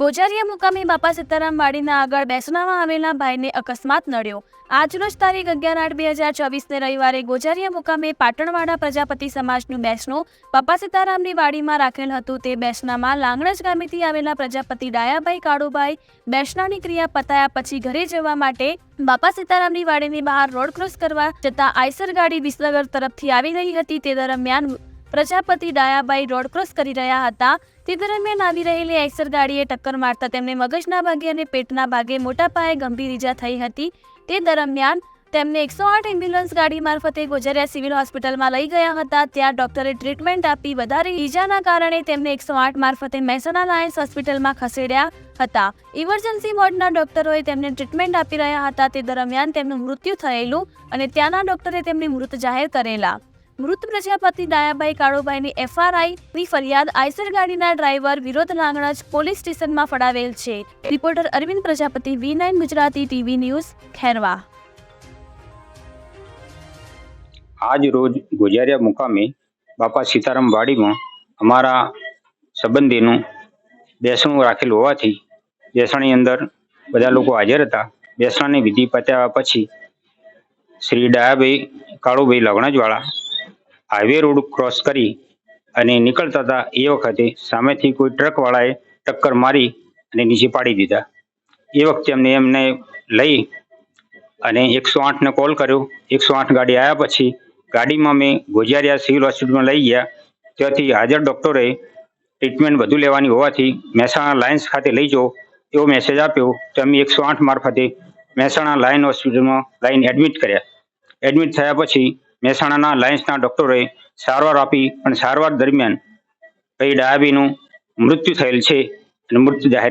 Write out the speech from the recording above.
ગોજારિયા મુકામે બાપા સીતારામ વાડીના આગળ બેસણામાં આવેલા ભાઈને અકસ્માત નડ્યો. આજરોજ તારીખ અગિયાર આઠ બે હજાર ચોવીસને રવિવારે ગોજારિયા મુકામે પાટણવાડા પ્રજાપતિ સમાજનું બેસણું બાપા સીતારામની વાડીમાં રાખેલ હતું. તે બેસણામાં લાંગણજ ગામેથી આવેલા પ્રજાપતિ ડાયાભાઈ કાળુભાઈ બેસનાની ક્રિયા પતાયા પછી ઘરે જવા માટે બાપા સીતારામની વાડીની બહાર રોડ ક્રોસ કરવા જતા આઈસર ગાડી વિસનગર તરફથી આવી રહી હતી. તે દરમિયાન પ્રજાપતિ ડાયાબાઈ રોડ ક્રોસ કરી રહ્યા હતા. તે દરમિયાન આવી રહેલી એક્સર ગાડીએ ટક્કર મારતા તેમને મગજના ભાગે અને પેટના ભાગે મોટા પાયે ગંભીર ઈજા થઈ હતી. તે દરમિયાન તેમને એકસો આઠ એમ્બ્યુલન્સ ગાડી મારફતે ગોજરિયા સિવિલ હોસ્પિટલમાં લઈ ગયા હતા. ત્યાં ડોક્ટરે ટ્રીટમેન્ટ આપી વધારે ઈજાના કારણે તેમને એકસો આઠ મારફતે મહેસાણા લાયન્સ હોસ્પિટલમાં ખસેડ્યા હતા. ઇમરજન્સી વોર્ડના ડોક્ટરોએ તેમને ટ્રીટમેન્ટ આપી રહ્યા હતા. તે દરમિયાન તેમનું મૃત્યુ થયેલું અને ત્યાંના ડોક્ટરે તેમને મૃત જાહેર કરેલા. મૃત પ્રજાપતિ ડાયાભાઈ કાળુભાઈની એફઆરઆઈની ફરિયાદ આઈસર ગાડીના ડ્રાઈવર વિરોધ લાંગણજ પોલીસ સ્ટેશનમાં ફડાવેલ છે. Reporter Arvind Prajapati V nine Gujarati TV news, Kherva. આજ રોજ ગોજારિયા મુકામે બાપા સીતારામ વાડીમાં અમારા સંબંધીનું બેસણું રાખેલ હોવાથી બેસણની અંદર બધા લોકો હાજર હતા. બેસણાની વિધિ પત્યા પછી શ્રી ડાયાભાઈ કાળુભાઈ લગણજવાળા હાઈવે રોડ ક્રોસ કરી અને નીકળતા હતા એ વખતે સામેથી કોઈ ટ્રકવાળાએ ટક્કર મારી અને નીચે પાડી દીધા. એ વખતે અમને એમને લઈ અને એકસો આઠને કોલ કર્યો. એકસો આઠ ગાડી આવ્યા પછી ગાડીમાં મેં ગોજારિયા સિવિલ હોસ્પિટલમાં લઈ ગયા. ત્યાંથી હાજર ડૉક્ટરે ટ્રીટમેન્ટ વધુ લેવાની હોવાથી મહેસાણા લાયન્સ ખાતે લઈ જાઓ એવો મેસેજ આપ્યો તો અમે એકસો આઠ મારફતે મહેસાણા લાયન હોસ્પિટલમાં લાઈન એડમિટ કર્યા. એડમિટ થયા પછી મહેસાણાના લાયન્સના ડોક્ટરોએ સારવાર આપી પણ સારવાર દરમિયાન ભાઈ ડાયાબીનું મૃત્યુ થયેલ છે અને મૃત્યુ જાહેર